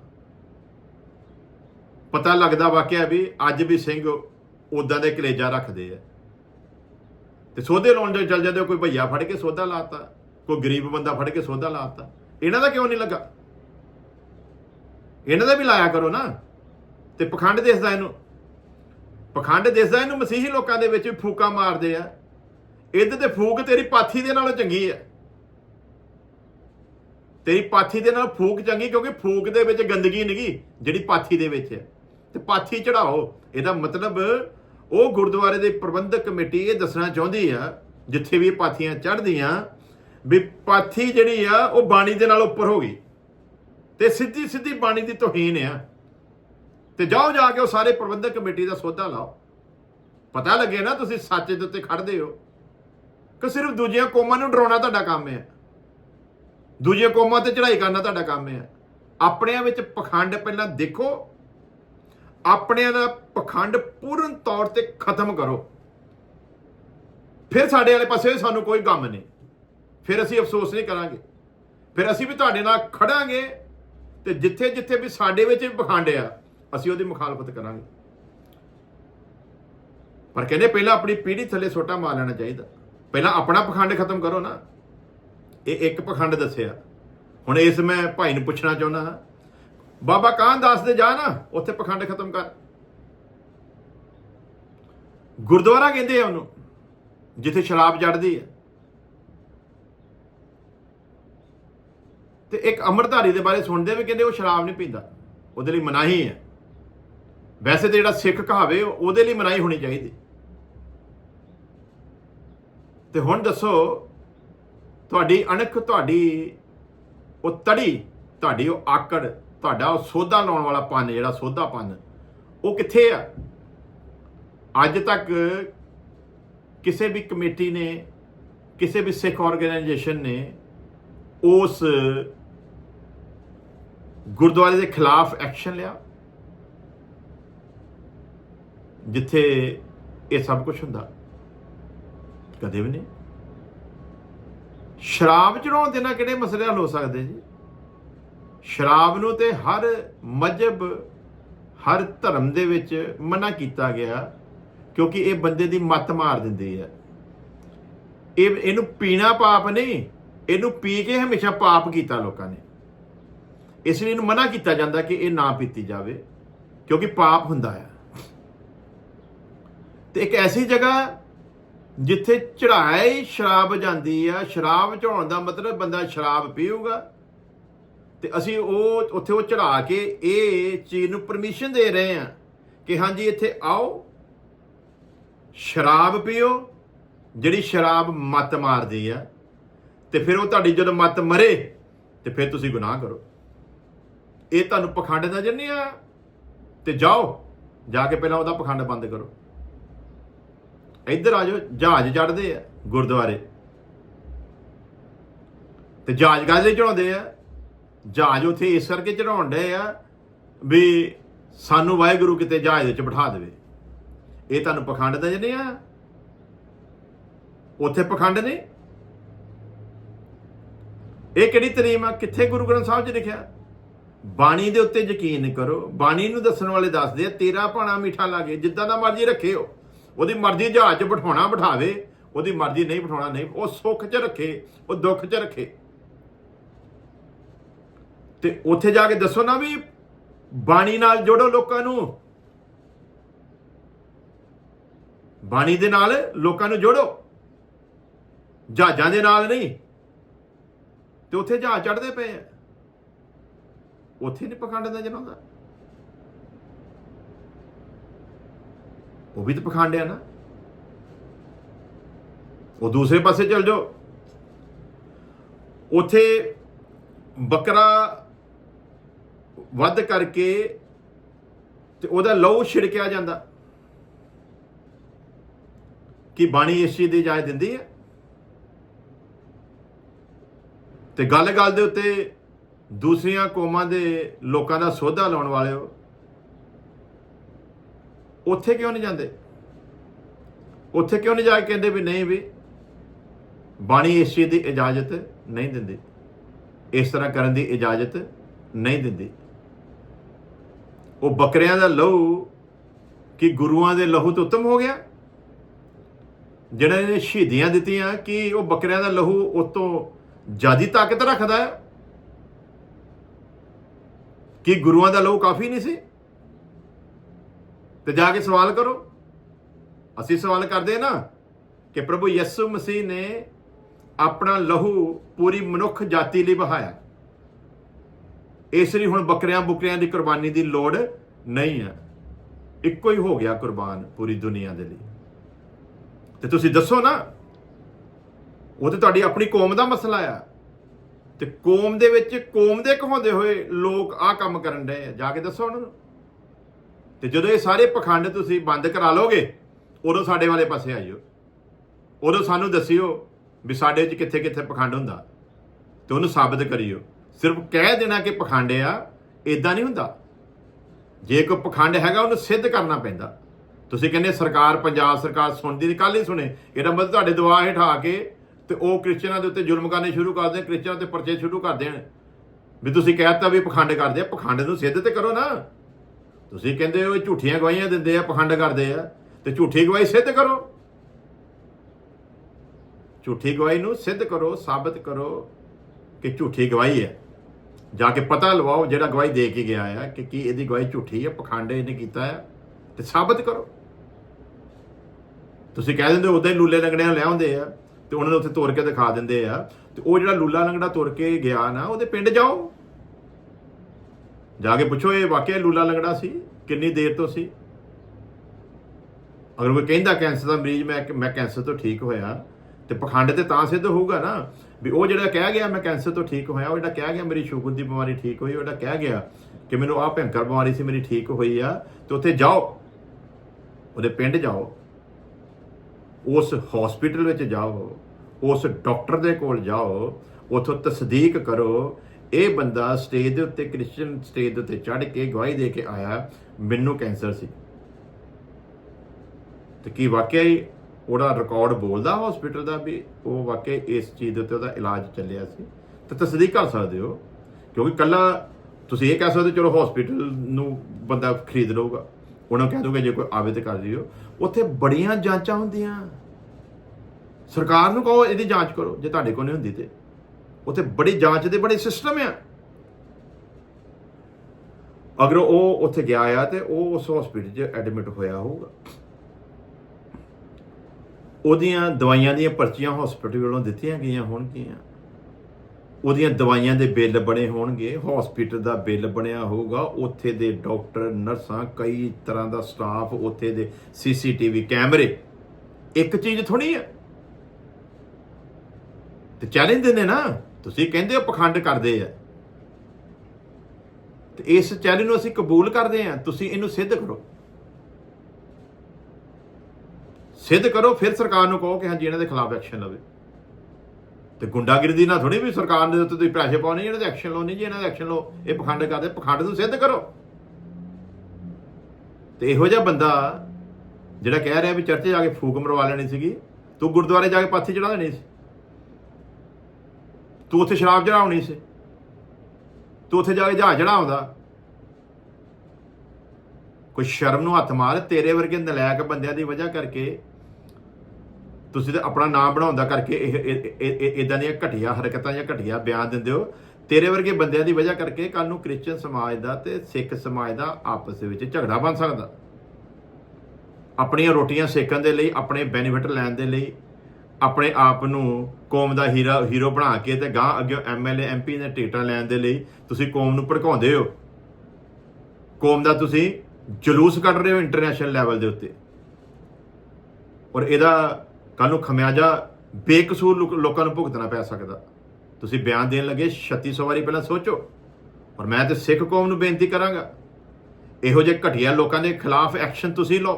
ਪਤਾ ਲੱਗਦਾ ਵਾਕਿਆ ਵੀ ਅੱਜ ਵੀ ਸਿੰਘ ਉਦਾਂ ਦੇ ਕਲੇਜਾ ਰੱਖਦੇ ਆ। ਤੇ ਸੋਧੇ ਲਾਉਣ ਦੇ ਚੱਲ ਜਾਂਦੇ ਕੋਈ ਭਈਆ ਫੜ ਕੇ ਸੋਧਾ ਲਾਤਾ, ਕੋਈ ਗਰੀਬ ਬੰਦਾ ਫੜ ਕੇ ਸੋਧਾ ਲਾਤਾ। ਇਹਨਾਂ ਦਾ ਕਿਉਂ ਨਹੀਂ ਲੱਗਾ? ਇਹਨਾਂ ਦਾ ਵੀ ਲਾਇਆ ਕਰੋ ਨਾ। ਤੇ ਪਖੰਡ ਦਿਸਦਾ ਇਹਨੂੰ। ਪਖੰਡ ਦਿਸਦਾ ਇਹਨੂੰ ਮਸੀਹੀ ਲੋਕਾਂ ਦੇ ਵਿੱਚ ਵੀ ਫੂਕਾ ਮਾਰਦੇ ਆ। ਇਹਦੇ ਤੇ ਫੂਕ ਤੇਰੀ ਪਾਥੀ ਦੇ ਨਾਲੋਂ ਚੰਗੀ ਆ। ਤੇਰੀ ਪਾਥੀ ਦੇ ਨਾਲ ਫੂਕ ਚੰਗੀ ਕਿਉਂਕਿ ਫੂਕ ਦੇ ਵਿੱਚ ਗੰਦਗੀ ਨਹੀਂਗੀ ਜਿਹੜੀ ਪਾਥੀ ਦੇ ਵਿੱਚ ਹੈ ਤੇ ਪਾਥੀ ਚੜਾਓ, ਇਹਦਾ ਮਤਲਬ ਉਹ ਗੁਰਦੁਆਰੇ ਦੇ ਪ੍ਰਬੰਧਕ ਕਮੇਟੀ ਇਹ ਦੱਸਣਾ ਚਾਹੁੰਦੀ ਆ, ਜਿੱਥੇ ਵੀ ਪਾਥੀਆਂ ਚੜ੍ਹਦੀਆਂ, ਵੀ ਪਾਥੀ ਜਿਹੜੀ ਆ, ਉਹ ਬਾਣੀ ਦੇ ਨਾਲ ਉੱਪਰ ਹੋ ਗਈ। ਤੇ ਸਿੱਧੀ ਸਿੱਧੀ ਬਾਣੀ ਦੀ ਤੋਹੀਨ ਆ। ਤੇ ਜਾਓ ਜਾ ਕੇ ਉਹ ਸਾਰੇ ਪ੍ਰਬੰਧਕ ਕਮੇਟੀ ਦਾ ਸੋਧਾ ਲਾਓ। ਪਤਾ ਲੱਗੇ ਨਾ ਤੁਸੀਂ ਸੱਚ ਦੇ ਉੱਤੇ ਖੜਦੇ ਹੋ। ਕਿ ਸਿਰਫ ਦੂਜੀਆਂ ਕੌਮਾਂ ਨੂੰ ਡਰਾਉਣਾ ਤੁਹਾਡਾ ਕੰਮ ਹੈ ਦੂਜੀਆਂ ਕੌਮਾਂ ਤੇ ਚੜ੍ਹਾਈ ਕਰਨਾ ਤੁਹਾਡਾ ਕੰਮ ਹੈ ਆਪਣਿਆਂ ਵਿੱਚ ਪਖੰਡ ਪਹਿਲਾਂ ਦੇਖੋ ਆਪਣਿਆਂ ਦਾ ਪਖੰਡ ਪੂਰਨ ਤੌਰ ਤੇ ਖਤਮ ਕਰੋ। ਫਿਰ ਸਾਡੇ ਵਾਲੇ ਪਾਸੇ ਸਾਨੂੰ ਕੋਈ ਗਮ ਨਹੀਂ। ਫਿਰ ਅਸੀਂ ਅਫਸੋਸ ਨਹੀਂ ਕਰਾਂਗੇ। ਫਿਰ ਅਸੀਂ ਵੀ ਤੁਹਾਡੇ ਨਾਲ ਖੜਾਂਗੇ ਤੇ ਜਿੱਥੇ ਜਿੱਥੇ ਵੀ ਸਾਡੇ ਵਿੱਚ ਵੀ ਪਖੰਡ ਆ, ਅਸੀਂ ਉਹਦੀ ਮੁਖਾਲਫਤ ਕਰਾਂਗੇ। ਪਰ ਕਹਿੰਦੇ ਪਹਿਲਾਂ ਆਪਣੀ ਪੀੜ੍ਹੀ ਥੱਲੇ ਸੋਟਾ ਮਾਰ ਲੈਣਾ ਚਾਹੀਦਾ। ਪਹਿਲਾਂ ਆਪਣਾ ਪਖੰਡ ਖਤਮ ਕਰੋ ਨਾ। ਇਹ ਇੱਕ ਪਖੰਡ ਦੱਸਿਆ। ਹੁਣ ਇਸ ਮੈਂ ਭਾਈ ਨੂੰ ਪੁੱਛਣਾ ਚਾਹੁੰਦਾ ਹਾਂ ਬਾਬਾ ਕਾਨ ਦਾਸ ਦੇ ਜਾ ਨਾ, ਉੱਥੇ ਪਖੰਡ ਖਤਮ ਕਰ। ਗੁਰਦੁਆਰਾ ਕਹਿੰਦੇ ਆ ਉਹਨੂੰ, ਜਿੱਥੇ ਸ਼ਰਾਬ ਜੜਦੀ ਹੈ ਤੇ ਇੱਕ ਅੰਮ੍ਰਿਤਧਾਰੀ ਦੇ ਬਾਰੇ ਸੁਣਦੇ ਵੀ ਕਹਿੰਦੇ ਉਹ ਸ਼ਰਾਬ ਨਹੀਂ ਪੀਂਦਾ, ਉਹਦੇ ਲਈ ਮਨਾਹੀ ਹੈ ਵੈਸੇ ਤੇ ਜਿਹੜਾ ਸਿੱਖ ਕਹਾਵੇ, ਉਹਦੇ ਲਈ ਮਨਾਹੀ ਹੋਣੀ ਚਾਹੀਦੀ। ਤੇ ਹੁਣ ਦੱਸੋ, ਤੁਹਾਡੀ ਅਣਖ, ਤੁਹਾਡੀ ਉਹ ਤੜੀ, ਤੁਹਾਡੀ ਉਹ ਆਕੜ ਤੁਹਾਡਾ ਉਹ ਸੋਧਾ ਲਾਉਣ ਵਾਲਾ ਪੰਨ ਜਿਹੜਾ ਸੋਧਾ ਪੰਨ ਉਹ ਕਿੱਥੇ ਆ? ਅੱਜ ਤੱਕ ਕਿਸੇ ਵੀ ਕਮੇਟੀ ਨੇ, ਕਿਸੇ ਵੀ ਸਿੱਖ ਆਰਗੇਨਾਈਜੇਸ਼ਨ ਨੇ ਉਸ ਗੁਰਦੁਆਰੇ ਦੇ ਖਿਲਾਫ ਐਕਸ਼ਨ ਲਿਆ, ਜਿੱਥੇ ਇਹ ਸਭ ਕੁਝ ਹੁੰਦਾ? ਕਦੇ ਵੀ ਨਹੀਂ। ਸ਼ਰਾਬ ਚੜਾਉਣ ਦੇ ਨਾਲ ਕਿਹੜੇ ਮਸਲੇ ਹੱਲ ਹੋ ਸਕਦੇ ਜੀ? ਸ਼ਰਾਬ ਨੂੰ ਤੇ ਹਰ ਮਜਬ ਹਰ ਧਰਮ ਦੇ ਵਿੱਚ ਮਨਾ ਕੀਤਾ ਗਿਆ ਕਿਉਂਕਿ ਇਹ ਬੰਦੇ ਦੀ ਮੱਤ ਮਾਰ ਦਿੰਦੀ ਹੈ ਇਹ, ਇਹਨੂੰ ਪੀਣਾ ਪਾਪ ਨਹੀਂ, ਇਹਨੂੰ ਪੀ ਕੇ ਹਮੇਸ਼ਾ ਪਾਪ ਕੀਤਾ ਲੋਕਾਂ ਨੇ। ਇਸ ਲਈ ਇਹਨੂੰ ਮਨਾ ਕੀਤਾ ਜਾਂਦਾ ਕਿ ਇਹ ਨਾ ਪੀਤੀ ਜਾਵੇ, ਕਿਉਂਕਿ ਪਾਪ ਹੁੰਦਾ ਹੈ ਤੇ ਇੱਕ ਐਸੀ ਜਗ੍ਹਾ ਜਿੱਥੇ ਚੜਾਈ ਸ਼ਰਾਬ ਜਾਂਦੀ ਆ, ਸ਼ਰਾਬ ਚੜਾਉਣ ਦਾ ਮਤਲਬ ਬੰਦਾ ਸ਼ਰਾਬ ਪੀਊਗਾ ਤੇ ਅਸੀਂ ਉਹ ਉੱਥੇ ਉਹ ਚੜਾ ਕੇ ਇਹ ਚੀਜ਼ ਨੂੰ ਪਰਮਿਸ਼ਨ ਦੇ ਰਹੇ ਆ ਕਿ ਹਾਂਜੀ ਇੱਥੇ ਆਓ, ਸ਼ਰਾਬ ਪੀਓ, ਜਿਹੜੀ ਸ਼ਰਾਬ ਮੱਤ ਮਾਰਦੀ ਆ, ਤੇ ਫਿਰ ਉਹ ਤੁਹਾਡੀ ਜਦੋਂ ਮੱਤ ਮਰੇ, ਤੇ ਫਿਰ ਤੁਸੀਂ ਗੁਨਾਹ ਕਰੋ। ਇਹ ਤੁਹਾਨੂੰ ਪਖੰਡ ਨਜ਼ਰ ਨਹੀਂ ਆ ਤੇ ਜਾਓ, ਜਾ ਕੇ ਪਹਿਲਾਂ ਉਹਦਾ ਪਖੰਡ ਬੰਦ ਕਰੋ। ਇੱਧਰ ਆ ਜਾਓ, ਜਹਾਜ਼ ਚੜਦੇ ਆ ਗੁਰਦੁਆਰੇ। ਤੇ ਜਹਾਜ਼ ਕਾਹਦੇ ਚੜਾਉਂਦੇ ਆ? ਜਹਾਜ਼ ਉੱਥੇ ਇਸ ਕਰਕੇ ਚੜਾਉਣ ਡਏ ਆ ਵੀ ਸਾਨੂੰ ਵਾਹਿਗੁਰੂ ਕਿਤੇ ਜਹਾਜ਼ ਵਿੱਚ ਬਿਠਾ ਦੇਵੇ। ਇਹ ਤੁਹਾਨੂੰ ਪਖੰਡ ਦਾ ਨਹੀਂ ਆ, ਉੱਥੇ ਪਖੰਡ ਨੇ। ਇਹ ਕਿਹੜੀ ਤਰੀਮ ਆ? ਕਿੱਥੇ ਗੁਰੂ ਗ੍ਰੰਥ ਸਾਹਿਬ 'ਚ ਲਿਖਿਆ? ਬਾਣੀ ਦੇ ਉੱਤੇ ਯਕੀਨ ਕਰੋ। ਬਾਣੀ ਨੂੰ ਦੱਸਣ ਵਾਲੇ ਦੱਸਦੇ ਆ, ਤੇਰਾ ਭਾਣਾ ਮਿੱਠਾ ਲਾਗੇ, ਜਿੱਦਾਂ ਦਾ ਮਰਜ਼ੀ ਰੱਖਿਓ। ਉਹਦੀ ਮਰਜ਼ੀ ਜਹਾਜ਼ 'ਚ ਬਿਠਾਉਣਾ ਬਿਠਾਵੇ, ਉਹਦੀ ਮਰਜ਼ੀ ਨਹੀਂ ਬਿਠਾਉਣਾ ਨਹੀਂ, ਉਹ ਸੁੱਖ 'ਚ ਰੱਖੇ, ਉਹ ਦੁੱਖ 'ਚ ਰੱਖੇ। ਤੇ ਉੱਥੇ ਜਾ ਕੇ ਦੱਸੋ ਨਾ ਵੀ ਬਾਣੀ ਨਾਲ ਜੋੜੋ ਲੋਕਾਂ ਨੂੰ। ਬਾਣੀ ਦੇ ਨਾਲ ਲੋਕਾਂ ਨੂੰ ਜੋੜੋ। ਜਹਾਜ਼ਾਂ ਦੇ ਨਾਲ ਨਹੀਂ। ਤੇ ਉੱਥੇ ਜਹਾਜ਼ ਚੜਦੇ ਪਏ ਆ। ਉੱਥੇ ਨਹੀਂ ਪਖੰਡ ਦਾ ਜਨਾਉਂਦਾ ਉਹ ਵੀ ਤਾਂ ਪਖੰਡ ਆ ਨਾ। ਉਹ ਦੂਸਰੇ ਪਾਸੇ ਚਲ ਜਾਓ। ਉੱਥੇ ਬੱਕਰਾ ਵੱਧ ਕਰਕੇ ਤੇ ਉਹਦਾ ਲਹੂ ਛਿੜਕਿਆ ਜਾਂਦਾ। ਕੀ ਬਾਣੀ ਇਸ ਚੀਜ਼ ਦੀ ਇਜਾਜ਼ਤ ਦਿੰਦੀ ਹੈ? ਤੇ ਗੱਲ-ਗੱਲ ਦੇ ਉੱਤੇ ਦੂਸਰੀਆਂ ਕੌਮਾਂ ਦੇ ਲੋਕਾਂ ਦਾ ਸੋਧਾ ਲਾਉਣ ਵਾਲੇ ਹੋ, ਉੱਥੇ ਕਿਉਂ ਨਹੀਂ ਜਾਂਦੇ? ਉੱਥੇ ਕਿਉਂ ਨਹੀਂ ਜਾ ਕੇ ਕਹਿੰਦੇ ਵੀ ਨਹੀਂ ਵੀ ਬਾਣੀ ਇਸ ਚੀਜ਼ ਦੀ ਇਜਾਜ਼ਤ ਨਹੀਂ ਦਿੰਦੀ। ਇਸ ਤਰ੍ਹਾਂ ਕਰਨ ਦੀ ਇਜਾਜ਼ਤ ਨਹੀਂ ਦਿੰਦੀ। ਉਹ ਬੱਕਰਿਆਂ ਦਾ ਲਹੂ ਕਿ ਗੁਰੂਆਂ ਦੇ ਲਹੂ ਤੋਂ ਉੱਤਮ ਹੋ ਗਿਆ? ਜਿਹੜਾ ਨੇ ਸ਼ਹੀਦੀਆਂ ਦਿੱਤੀਆਂ ਕਿ ਉਹ ਬੱਕਰਿਆਂ ਦਾ ਲਹੂ ਉਤੋਂ ਜਿਆਦੀ ਤਾਕਤ ਰੱਖਦਾ ਹੈ? ਕਿ ਗੁਰੂਆਂ ਦਾ ਲਹੂ ਕਾਫੀ ਨਹੀਂ ਸੀ? ਤੇ ਜਾ ਕੇ ਸਵਾਲ ਕਰੋ। ਅਸੀਂ ਸਵਾਲ ਕਰਦੇ ਨਾ ਕਿ ਪ੍ਰਭੂ ਯਿਸੂ ਮਸੀਹ ਨੇ ਆਪਣਾ ਲਹੂ ਪੂਰੀ ਮਨੁੱਖ ਜਾਤੀ ਲਈ ਬਹਾਇਆ ਇਸ ਲਈ ਹੁਣ ਬੱਕਰਿਆਂ ਬੁੱਕਰਿਆਂ ਦੀ ਕੁਰਬਾਨੀ ਦੀ ਲੋੜ ਨਹੀਂ ਹੈ। ਇੱਕੋ ਹੀ ਹੋ ਗਿਆ ਕੁਰਬਾਨ ਪੂਰੀ ਦੁਨੀਆ ਦੇ ਲਈ। ਤੇ ਤੁਸੀਂ ਦੱਸੋ ਨਾ, ਉਹ ਤੇ ਤੁਹਾਡੀ ਆਪਣੀ ਕੌਮ ਦਾ ਮਸਲਾ ਆ। ਤੇ ਕੌਮ ਦੇ ਵਿੱਚ ਕੌਮ ਦੇ ਕਹਾਉਂਦੇ ਹੋਏ ਲੋਕ ਆਹ ਕੰਮ ਕਰਨ ਰਹੇ ਆ। ਜਾ ਕੇ ਦੱਸੋ ਉਹਨਾਂ ਨੂੰ। ਤੇ ਜਦੋਂ ਇਹ ਸਾਰੇ ਪਖੰਡ ਤੁਸੀਂ ਬੰਦ ਕਰਾ ਲੋਗੇ ਉਦੋਂ ਸਾਡੇ ਵਾਲੇ ਪਾਸੇ ਆਇਓ ਉਦੋਂ ਸਾਨੂੰ ਦੱਸਿਓ ਵੀ ਸਾਡੇ 'ਚ ਕਿੱਥੇ ਕਿੱਥੇ ਪਖੰਡ ਹੁੰਦਾ। ਤੇ ਉਹਨੂੰ ਸਾਬਤ ਕਰਿਓ। ਸਿਰਫ ਕਹਿ ਦੇਣਾ ਕਿ ਪਖੰਡ ਆ ਇਦਾਂ ਨਹੀਂ ਹੁੰਦਾ। ਜੇ ਕੋਈ ਪਖੰਡ ਹੈਗਾ, ਉਹਨੂੰ ਸਿੱਧ ਕਰਨਾ ਪੈਂਦਾ। ਤੁਸੀਂ ਕਹਿੰਦੇ ਸਰਕਾਰ, ਪੰਜਾਬ ਸਰਕਾਰ ਸੁਣਦੀ ਨਹੀਂ ਕੱਲ ਹੀ ਸੁਣੇ। ਇਹਦਾ ਮਤਲਬ ਤੁਹਾਡੇ ਦਬਾਅ ਹੇਠਾ ਕੇ ਤੇ ਉਹ ਕ੍ਰਿਸਚੀਅਨਾਂ ਦੇ ਉੱਤੇ ਜ਼ੁਲਮ ਕਰਨੇ ਸ਼ੁਰੂ ਕਰ ਦੇਣ ਕ੍ਰਿਸਚੀਅਨਾਂ ਤੇ ਪਰਚੇ ਸ਼ੁਰੂ ਕਰ ਦੇਣ। ਵੀ ਤੁਸੀਂ ਕਹਿਤਾ ਵੀ ਪਖੰਡ ਕਰਦੇ ਆ, ਪਖੰਡ ਨੂੰ ਸਿੱਧ ਤੇ ਕਰੋ ਨਾ। ਤੁਸੀਂ ਕਹਿੰਦੇ ਹੋ ਝੂਠੀਆਂ ਗਵਾਹੀਆਂ ਦਿੰਦੇ ਆ, ਪਖੰਡ ਕਰਦੇ ਆ, ਤੇ ਝੂਠੀ ਗਵਾਹੀ ਸਿੱਧ ਕਰੋ। ਝੂਠੀ ਗਵਾਹੀ ਨੂੰ ਸਿੱਧ ਕਰੋ, ਸਾਬਤ ਕਰੋ ਕਿ ਝੂਠੀ ਗਵਾਹੀ ਹੈ। ਜਾ ਕੇ ਪਤਾ ਲਵਾਓ ਜਿਹੜਾ ਗਵਾਹੀ ਦੇ ਕੇ ਗਿਆ ਆ ਕਿ ਕੀ ਇਹਦੀ ਗਵਾਹੀ ਝੂਠੀ ਹੈ ਪਖੰਡ ਇਹਨੇ ਕੀਤਾ ਹੈ ਤੇ ਸਾਬਤ ਕਰੋ। ਤੁਸੀਂ ਕਹਿ ਦਿੰਦੇ ਉਦਾਂ ਹੀ ਲੂਲੇ ਲੰਗੜਿਆਂ ਲਿਆਉਂਦੇ ਆ, ਤੇ ਉਹਨਾਂ ਨੂੰ ਉੱਥੇ ਤੋੜ ਕੇ ਦਿਖਾ ਦਿੰਦੇ ਆ, ਤੇ ਉਹ ਜਿਹੜਾ ਲੂਲਾ ਲੰਗੜਾ ਤੁਰ ਕੇ ਗਿਆ ਨਾ, ਉਹਦੇ ਪਿੰਡ ਜਾਓ। ਜਾ ਕੇ ਪੁੱਛੋ ਇਹ ਵਾਕਿਆ ਲੂਲਾ ਲੰਗੜਾ ਸੀ, ਕਿੰਨੀ ਦੇਰ ਤੋਂ ਸੀ? ਅਗਰ ਕੋਈ ਕਹਿੰਦਾ ਕੈਂਸਰ ਦਾ ਮਰੀਜ਼, ਮੈਂ ਮੈਂ ਕੈਂਸਰ ਤੋਂ ਠੀਕ ਹੋਇਆ, ਤੇ ਪਖੰਡ ਤੇ ਤਾਂ ਸਿੱਧ ਹੋਊਗਾ ਨਾ ਵੀ ਉਹ ਜਿਹੜਾ ਕਹਿ ਗਿਆ ਮੈਂ ਕੈਂਸਰ ਤੋਂ ਠੀਕ ਹੋਇਆ, ਉਹ ਜਿਹੜਾ ਕਹਿ ਗਿਆ ਮੇਰੀ ਸ਼ੂਗਰ ਦੀ ਬਿਮਾਰੀ ਠੀਕ ਹੋਈ, ਉਹ ਜਿਹੜਾ ਕਹਿ ਗਿਆ ਕਿ ਮੈਨੂੰ ਆਹ ਭਿਆਨਕ ਬਿਮਾਰੀ ਸੀ, ਮੇਰੀ ਠੀਕ ਹੋਈ ਆ, ਤੇ ਉੱਥੇ ਜਾਓ, ਉਹਦੇ ਪਿੰਡ ਜਾਓ, ਉਸ ਹਸਪੀਟਲ ਵਿੱਚ ਜਾਓ, ਉਸ ਡਾਕਟਰ ਦੇ ਕੋਲ ਜਾਓ, ਉਥੋਂ ਤਸਦੀਕ ਕਰੋ, ਇਹ ਬੰਦਾ ਸਟੇਜ ਦੇ ਉੱਤੇ ਕ੍ਰਿਸਚੀਅਨ ਸਟੇਜ ਦੇ ਉੱਤੇ ਚੜ੍ਹ ਕੇ ਗਵਾਹੀ ਦੇ ਕੇ ਆਇਆ, ਮੈਨੂੰ ਕੈਂਸਰ ਸੀ। ਤੇ ਕੀ ਵਾਕਿਆ ਹੀ ਉਹਦਾ ਰਿਕਾਰਡ ਬੋਲਦਾ ਹਸਪੀਟਲ ਦਾ ਵੀ ਉਹ ਵਾਕਿਆ ਇਸ ਚੀਜ਼ ਦੇ ਉੱਤੇ ਉਹਦਾ ਇਲਾਜ ਚੱਲਿਆ ਸੀ। ਤਾਂ ਤਸਦੀਕ ਕਰ ਸਕਦੇ ਹੋ ਕਿਉਂਕਿ ਕੱਲਾ ਤੁਸੀਂ ਇਹ ਕਹਿ ਸਕਦੇ ਹੋ, ਚਲੋ ਹਸਪੀਟਲ ਨੂੰ ਬੰਦਾ ਖਰੀਦ ਲਊਗਾ। ਉਹਨਾਂ ਕਹਿ ਦੋਗੇ ਜੇ ਕੋਈ ਆਵੇ ਤੇ ਕਰ ਲਿਓ ਉੱਥੇ ਬੜੀਆਂ ਜਾਂਚਾਂ ਹੁੰਦੀਆਂ। ਸਰਕਾਰ ਨੂੰ ਕਹੋ ਇਹਦੀ ਜਾਂਚ ਕਰੋ ਜੇ ਤੁਹਾਡੇ ਕੋਲ ਨਹੀਂ ਹੁੰਦੀ ਤੇ। ਉੱਥੇ ਬੜੀ ਜਾਂਚ ਦੇ ਬੜੇ ਸਿਸਟਮ ਆ। ਅਗਰ ਉਹ ਉੱਥੇ ਗਿਆ ਆ ਤੇ ਉਹ ਉਸ ਹਸਪੀਟਲ 'ਚ ਐਡਮਿਟ ਹੋਇਆ ਹੋਊਗਾ। ਉਹਦੀਆਂ ਦਵਾਈਆਂ ਦੀਆਂ ਪਰਚੀਆਂ ਹਸਪੀਟਲ ਵੱਲੋਂ ਦਿੱਤੀਆਂ ਗਈਆਂ ਹੋਣਗੀਆਂ। ਉਹਦੀਆਂ ਦਵਾਈਆਂ ਦੇ ਬਿੱਲ ਬਣੇ ਹੋਣਗੇ। ਹਸਪੀਟਲ ਦਾ ਬਿੱਲ ਬਣਿਆ ਹੋਊਗਾ। ਉੱਥੇ ਦੇ ਡਾਕਟਰ, ਨਰਸਾਂ, ਕਈ ਤਰ੍ਹਾਂ ਦਾ ਸਟਾਫ ਉੱਥੇ ਦੇ ਸੀਸੀਟੀਵੀ ਕੈਮਰੇ। ਇੱਕ ਚੀਜ਼ ਥੋੜੀ ਹੈ ਤੇ ਚੈਲੰਜ ਦਿੰਦੇ ਨਾ। ਤੁਸੀਂ ਕਹਿੰਦੇ ਹੋ ਪਖੰਡ ਕਰਦੇ ਆ। ਤੇ ਇਸ ਚੈਲੰਜ ਨੂੰ ਅਸੀਂ ਕਬੂਲ ਕਰਦੇ ਆ। ਤੁਸੀਂ ਇਹਨੂੰ ਸਿੱਧ ਕਰੋ। ਸਿੱਧ ਕਰੋ, ਫਿਰ ਸਰਕਾਰ ਨੂੰ ਕਹੋ ਕਿ ਹਾਂਜੀ, ਇਹਨਾਂ ਦੇ ਖਿਲਾਫ ਐਕਸ਼ਨ ਲਵੇ। ਤੇ ਗੁੰਡਾਗਿਰਦੀ ਨਾਲ ਥੋੜੀ ਵੀ ਸਰਕਾਰ ਦੇ ਉੱਤੇ ਤੁਸੀਂ ਪੈਸੇ ਪਾਉਣੇ, ਇਹਨਾਂ ਦੇ ਐਕਸ਼ਨ ਲਓ, ਨਹੀਂ ਜੀ, ਇਹਨਾਂ ਦੇ ਐਕਸ਼ਨ ਲਓ, ਇਹ ਪਖੰਡ ਕਰਦੇ, ਪਖੰਡ ਨੂੰ ਸਿੱਧ ਕਰੋ। ਤੇ ਇਹੋ ਜਿਹਾ ਬੰਦਾ ਜਿਹੜਾ ਕਹਿ ਰਿਹਾ ਵੀ ਚਰਚੇ ਜਾ ਕੇ ਫੂਕ ਮਰਵਾ ਲੈਣੀ ਸੀਗੀ, ਤੂੰ ਗੁਰਦੁਆਰੇ ਜਾ ਕੇ ਪਾਥੀ ਚੜਾ ਲੈਣੀ ਸੀ। ਤੂੰ ਉੱਥੇ ਸ਼ਰਾਬ ਚੜਾਉਣੀ ਸੀ। ਤੂੰ ਉੱਥੇ ਜਾ ਕੇ ਜਹਾਜ਼ ਚੜਾਉਂਦਾ ਕੋਈ ਸ਼ਰਮ ਨੂੰ ਹੱਥ ਮਾਰ, ਤੇਰੇ ਵਰਗੇ ਨਲਾਇਕ ਬੰਦਿਆਂ ਦੀ ਵਜ੍ਹਾ ਕਰਕੇ ਤੁਸੀਂ ਤਾਂ ਆਪਣਾ ਨਾਮ ਬਣਾਉਂਦਾ ਕਰਕੇ ਇਹ ਇਦਾਂ ਦੀਆਂ ਘਟੀਆਂ ਹਰਕਤਾਂ ਜਾਂ ਘਟੀਆਂ ਬਿਆਨ ਦਿੰਦੇ ਹੋ। ਤੇਰੇ ਵਰਗੇ ਬੰਦਿਆਂ ਦੀ ਵਜ੍ਹਾ ਕਰਕੇ ਕੱਲ ਨੂੰ ਕ੍ਰਿਸਚੀਅਨ ਸਮਾਜ ਦਾ ਤੇ ਸਿੱਖ ਸਮਾਜ ਦਾ ਆਪਸ ਦੇ ਵਿੱਚ ਝਗੜਾ ਬਣ ਸਕਦਾ। ਆਪਣੀਆਂ ਰੋਟੀਆਂ ਸੇਕਣ ਦੇ ਲਈ, ਆਪਣੇ ਬੈਨੀਫਿਟ ਲੈਣ ਦੇ ਲਈ, ਆਪਣੇ ਆਪ ਨੂੰ ਕੌਮ ਦਾ ਹੀਰਾ, ਹੀਰੋ ਬਣਾ ਕੇ ਤੇ ਗਾਂ ਅੱਗੇ ਐਮਐਲਏ ਐਮਪੀ ਨੇ ਟਿਕਟਾਂ ਲੈਣ ਦੇ ਲਈ ਤੁਸੀਂ ਕੌਮ ਨੂੰ ਭੜਕਾਉਂਦੇ ਹੋ। ਕੌਮ ਦਾ ਤੁਸੀਂ ਜਲੂਸ ਕੱਢ ਰਹੇ ਹੋ ਇੰਟਰਨੈਸ਼ਨਲ ਲੈਵਲ ਦੇ ਉੱਤੇ। ਔਰ ਇਹਦਾ ਕੱਲ ਨੂੰ ਖਮਿਆਜਾ ਬੇਕਸੂਰ ਲੋਕਾਂ ਨੂੰ ਭੁਗਤਣਾ ਪੈ ਸਕਦਾ। ਤੁਸੀਂ ਬਿਆਨ ਦੇਣ ਲੱਗੇ 3600 ਵਾਰੀ ਪਹਿਲਾਂ ਸੋਚੋ। ਔਰ ਮੈਂ ਤੇ ਸਿੱਖ ਕੌਮ ਨੂੰ ਬੇਨਤੀ ਕਰਾਂਗਾ, ਇਹੋ ਜਿਹੇ ਘਟੀਆ ਲੋਕਾਂ ਦੇ ਖਿਲਾਫ ਐਕਸ਼ਨ ਤੁਸੀਂ ਲਓ।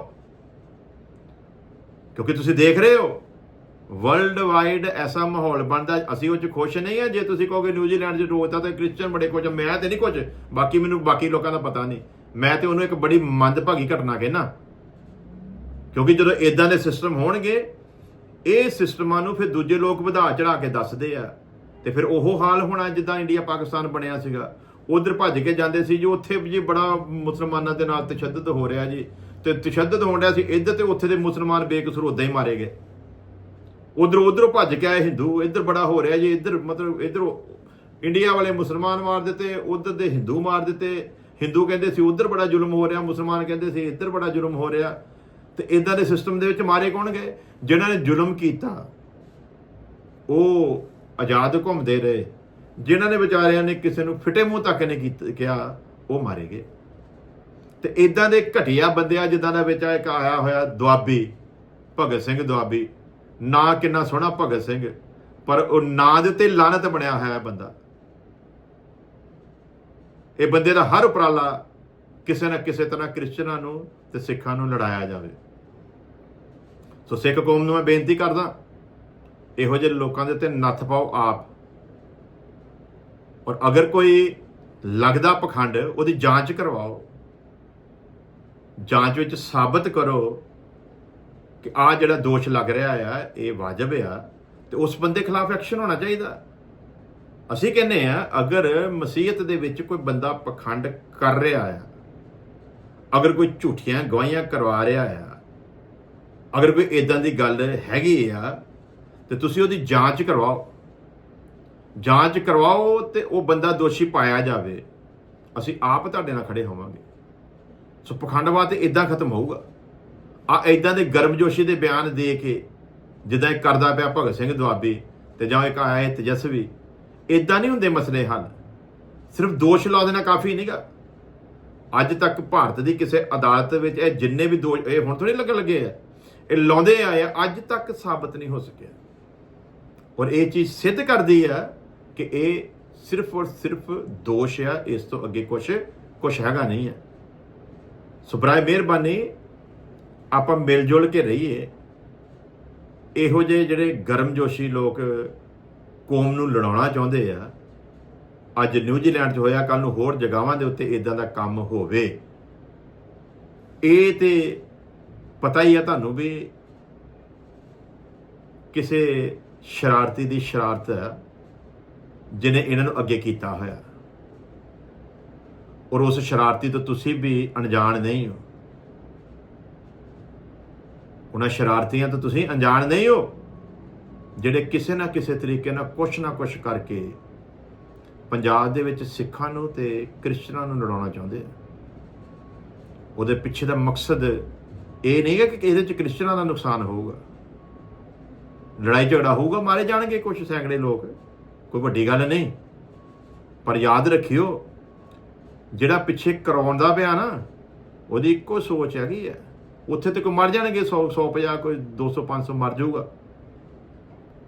ਕਿਉਂਕਿ ਤੁਸੀਂ ਦੇਖ ਰਹੇ ਹੋ ਵਰਲਡ ਵਾਈਡ ਐਸਾ ਮਾਹੌਲ ਬਣਦਾ, ਅਸੀਂ ਉਹ ਚ ਖੁਸ਼ ਨਹੀਂ ਆ, ਜੇ ਤੁਸੀਂ ਕਹੋਗੇ ਨਿਊਜ਼ੀਲੈਂਡ 'ਚ ਰੋਜ਼ ਤਾਂ ਕ੍ਰਿਸਚੀਅਨ ਬੜੇ ਕੁਝ ਮੈਂ ਤੇ ਨਹੀਂ ਕੁਝ ਬਾਕੀ ਮੈਨੂੰ, ਬਾਕੀ ਲੋਕਾਂ ਦਾ ਪਤਾ ਨਹੀਂ। ਮੈਂ ਤੇ ਉਹਨੂੰ ਇੱਕ ਬੜੀ ਮੰਦਭਾਗੀ ਘਟਨਾ ਕਹਿਣਾ। ਕਿਉਂਕਿ ਜਦੋਂ ਇਦਾਂ ਦੇ ਸਿਸਟਮ ਹੋਣਗੇ ਇਹ ਸਿਸਟਮਾਂ ਨੂੰ ਫਿਰ ਦੂਜੇ ਲੋਕ ਵਧਾ ਚੜਾ ਕੇ ਦੱਸਦੇ ਆ। ਤੇ ਫਿਰ ਉਹ ਹਾਲ ਹੋਣਾ ਜਿੱਦਾਂ ਇੰਡੀਆ ਪਾਕਿਸਤਾਨ ਬਣਿਆ ਸੀਗਾ। ਉਧਰ ਭੱਜ ਕੇ ਜਾਂਦੇ ਸੀ ਜੋ, ਉੱਥੇ ਜੀ ਬੜਾ ਮੁਸਲਮਾਨਾਂ ਦੇ ਨਾਲ ਤਸ਼ੱਦਦ ਹੋ ਰਿਹਾ ਜੀ। ਤੇ ਤਸ਼ੱਦਦ ਹੋਣ ਰਿਹਾ ਸੀ, ਇੱਧਰ ਤੇ ਉੱਥੇ ਦੇ ਮੁਸਲਮਾਨ ਬੇਕਸੂਰ ਉਦਾਂ ਹੀ ਮਾਰੇ ਗਏ। ਉਧਰ ਉਧਰੋਂ ਭੱਜ ਕੇ ਆਏ ਹਿੰਦੂ, ਇੱਧਰ ਬੜਾ ਹੋ ਰਿਹਾ ਜੀ, ਇੱਧਰ ਮਤਲਬ ਇੱਧਰੋਂ ਇੰਡੀਆ ਵਾਲੇ ਮੁਸਲਮਾਨ ਮਾਰ ਦਿੱਤੇ, ਉਧਰ ਦੇ ਹਿੰਦੂ ਮਾਰ ਦਿੱਤੇ। ਹਿੰਦੂ ਕਹਿੰਦੇ ਸੀ, ਉਧਰ ਬੜਾ ਜ਼ੁਲਮ ਹੋ ਰਿਹਾ, ਮੁਸਲਮਾਨ ਕਹਿੰਦੇ ਸੀ, ਇੱਧਰ ਬੜਾ ਜ਼ੁਲਮ ਹੋ ਰਿਹਾ। ਤੇ ਇਦਾਂ ਦੇ ਸਿਸਟਮ ਦੇ ਵਿੱਚ ਮਾਰੇ ਕੌਣ ਗਏ? ਜਿਨ੍ਹਾਂ ਨੇ ਜ਼ੁਲਮ ਕੀਤਾ, ਉਹ ਆਜ਼ਾਦ ਘੁੰਮਦੇ ਰਹੇ। ਜਿਨ੍ਹਾਂ ਨੇ ਵਿਚਾਰਿਆਂ ਨੇ ਕਿਸੇ ਨੂੰ ਫਿੱਟੇ ਮੂੰਹ ਤੱਕ ਨਹੀਂ ਕਿਹਾ, ਉਹ ਮਾਰੇ ਗਏ। ਤੇ ਇਦਾਂ ਦੇ ਘਟੀਆ ਬੰਦਿਆਂ ਜਿੱਦਾਂ ਦਾ ਵਿੱਚ ਇੱਕ ਆਇਆ ਹੋਇਆ ਦੁਆਬੀ, ਭਗਤ ਸਿੰਘ ਦੁਆਬੀ। ਨਾਂ ਕਿੰਨਾ ਸੋਹਣਾ ਭਗਤ ਸਿੰਘ, ਪਰ ਉਹ ਨਾਂ ਦੇ ਉੱਤੇ ਲਾਨਤ ਬਣਿਆ ਹੋਇਆ ਬੰਦਾ। ਇਹ ਬੰਦੇ ਦਾ ਹਰ ਉਪਰਾਲਾ ਕਿਸੇ ਨਾ ਕਿਸੇ ਤਰ੍ਹਾਂ ਕ੍ਰਿਸਚਨਾਂ ਨੂੰ ਤੇ ਸਿੱਖਾਂ ਨੂੰ ਲੜਾਇਆ ਜਾਵੇ। ਸੋ ਸਿੱਖ ਕੌਮ ਨੂੰ ਮੈਂ ਬੇਨਤੀ ਕਰਦਾ, ਇਹੋ ਜਿਹੇ ਲੋਕਾਂ ਦੇ ਉੱਤੇ ਨੱਥ ਪਾਓ ਆਪ। ਔਰ ਅਗਰ ਕੋਈ ਲੱਗਦਾ ਪਖੰਡ, ਉਹਦੀ ਜਾਂਚ ਕਰਵਾਓ। ਜਾਂਚ ਵਿੱਚ ਸਾਬਤ ਕਰੋ ਕਿ ਆ ਜਿਹੜਾ ਦੋਸ਼ ਲੱਗ ਰਿਹਾ ਆ, ਇਹ ਵਾਜਬ ਆ, ਤੇ ਉਸ ਬੰਦੇ ਖਿਲਾਫ ਐਕਸ਼ਨ ਹੋਣਾ ਚਾਹੀਦਾ। ਅਸੀਂ ਕਹਿੰਦੇ ਆ ਅਗਰ ਮਸੀਹਤ ਦੇ ਵਿੱਚ ਕੋਈ ਬੰਦਾ ਪਖੰਡ ਕਰ ਰਿਹਾ ਆ ਅਗਰ ਕੋਈ ਝੂਠੀਆਂ ਗਵਾਹੀਆਂ ਕਰਵਾ ਰਿਹਾ ਆ, ਅਗਰ ਕੋਈ ਇਦਾਂ ਦੀ ਗੱਲ ਹੈਗੀ ਆ, ਤੇ ਤੁਸੀਂ ਉਹਦੀ ਜਾਂਚ ਕਰਵਾਓ। ਜਾਂਚ ਕਰਵਾਓ ਤੇ ਉਹ ਬੰਦਾ ਦੋਸ਼ੀ ਪਾਇਆ ਜਾਵੇ। ਅਸੀਂ ਆਪ ਤੁਹਾਡੇ ਨਾਲ ਖੜੇ ਹੋਵਾਂਗੇ। ਸੋ ਪਖੰਡਵਾਦ ਤੇ ਇਦਾਂ ਖਤਮ ਹੋਊਗਾ। ਆ ਇਦਾਂ ਦੇ ਗਰਮਜੋਸ਼ੀ ਦੇ ਬਿਆਨ ਦੇ ਕੇ ਜਿੱਦਾਂ ਇਹ ਕਰਦਾ ਪਿਆ ਭਗਤ ਸਿੰਘ ਦੁਆਬੀ ਤੇ ਜਾਂ ਇੱਕ ਆਇਆ ਹੈ ਤੇਜਸਵੀ ਇਦਾਂ ਨਹੀਂ ਹੁੰਦੇ ਮਸਲੇ ਹੱਲ। ਸਿਰਫ ਦੋਸ਼ ਲਾ ਦੇਣਾ ਕਾਫੀ ਨਹੀਂਗਾ ਅੱਜ ਤੱਕ ਭਾਰਤ ਦੀ ਕਿਸੇ ਅਦਾਲਤ ਵਿੱਚ ਇਹ ਜਿੰਨੇ ਵੀ ਦੋਸ਼ ਇਹ ਹੁਣ ਥੋੜੀ ਲੱਗਣ ਲੱਗੇ ਆ। ਇਹ ਲਾਉਂਦੇ ਆਏ ਆ, ਅੱਜ ਤੱਕ ਸਾਬਤ ਨਹੀਂ ਹੋ ਸਕਿਆ। ਔਰ ਇਹ ਚੀਜ਼ ਸਿੱਧ ਕਰਦੀ ਆ ਕਿ ਇਹ ਸਿਰਫ ਔਰ ਸਿਰਫ ਦੋਸ਼ ਆ, ਇਸ ਤੋਂ ਅੱਗੇ ਕੁਝ ਕੁਝ ਹੈਗਾ ਨਹੀਂ ਹੈ ਸੋ ਮਿਹਰਬਾਨੀ, ਆਪਾਂ ਮਿਲ ਜੁਲ ਕੇ ਰਹੀਏ। ਇਹੋ ਜਿਹੇ ਜਿਹੜੇ ਗਰਮਜੋਸ਼ੀ ਲੋਕ ਕੌਮ ਨੂੰ ਲੜਾਉਣਾ ਚਾਹੁੰਦੇ ਆ ਅੱਜ ਨਿਊਜ਼ੀਲੈਂਡ 'ਚ ਹੋਇਆ ਕੱਲ ਨੂੰ ਹੋਰ ਜਗਾਵਾਂ ਦੇ ਉੱਤੇ ਇਦਾਂ ਦਾ ਕੰਮ ਹੋਵੇ। ਇਹ ਤੇ ਪਤਾ ਹੀ ਆ ਤੁਹਾਨੂੰ ਵੀ ਕਿਸੇ ਸ਼ਰਾਰਤੀ ਦੀ ਸ਼ਰਾਰਤ ਜਿਹਨੇ ਇਹਨਾਂ ਨੂੰ ਅੱਗੇ ਕੀਤਾ ਹੋਇਆ। ਔਰ ਉਸ ਸ਼ਰਾਰਤੀ ਤੋਂ ਤੁਸੀਂ ਵੀ ਅਣਜਾਣ ਨਹੀਂ ਹੋ। ਉਹਨਾਂ ਸ਼ਰਾਰਤੀਆਂ ਤੋਂ ਤੁਸੀਂ ਅਣਜਾਣ ਨਹੀਂ ਹੋ, ਜਿਹੜੇ ਕਿਸੇ ਨਾ ਕਿਸੇ ਤਰੀਕੇ ਨਾਲ ਕੁਛ ਨਾ ਕੁਛ ਕਰਕੇ ਪੰਜਾਬ ਦੇ ਵਿੱਚ ਸਿੱਖਾਂ ਨੂੰ ਤੇ ਕ੍ਰਿਸਚਨਾਂ ਨੂੰ ਲੜਾਉਣਾ ਚਾਹੁੰਦੇ ਆ। ਉਹਦੇ ਪਿੱਛੇ ਦਾ ਮਕਸਦ ਇਹ ਨਹੀਂ ਹੈ ਕਿ ਇਹਦੇ ਚ ਕ੍ਰਿਸਚਨਾਂ ਦਾ ਨੁਕਸਾਨ ਹੋਊਗਾ। ਲੜਾਈ ਝਗੜਾ ਹੋਊਗਾ, ਮਾਰੇ ਜਾਣਗੇ ਕੁਝ ਸੈਂਕੜੇ ਲੋਕ। ਕੋਈ ਵੱਡੀ ਗੱਲ ਨਹੀਂ। ਪਰ ਯਾਦ ਰੱਖਿਓ, ਜਿਹੜਾ ਪਿੱਛੇ ਕਰਾਉਣ ਦਾ ਪਿਆ ਨਾ, ਉਹਦੀ ਇੱਕੋ ਸੋਚ ਹੈਗੀ ਹੈ ਉੱਥੇ ਤੇ ਕੋਈ ਮਰ ਜਾਣਗੇ 100 150 ਕੋਈ 200 500 ਮਰ ਜਾਊਗਾ।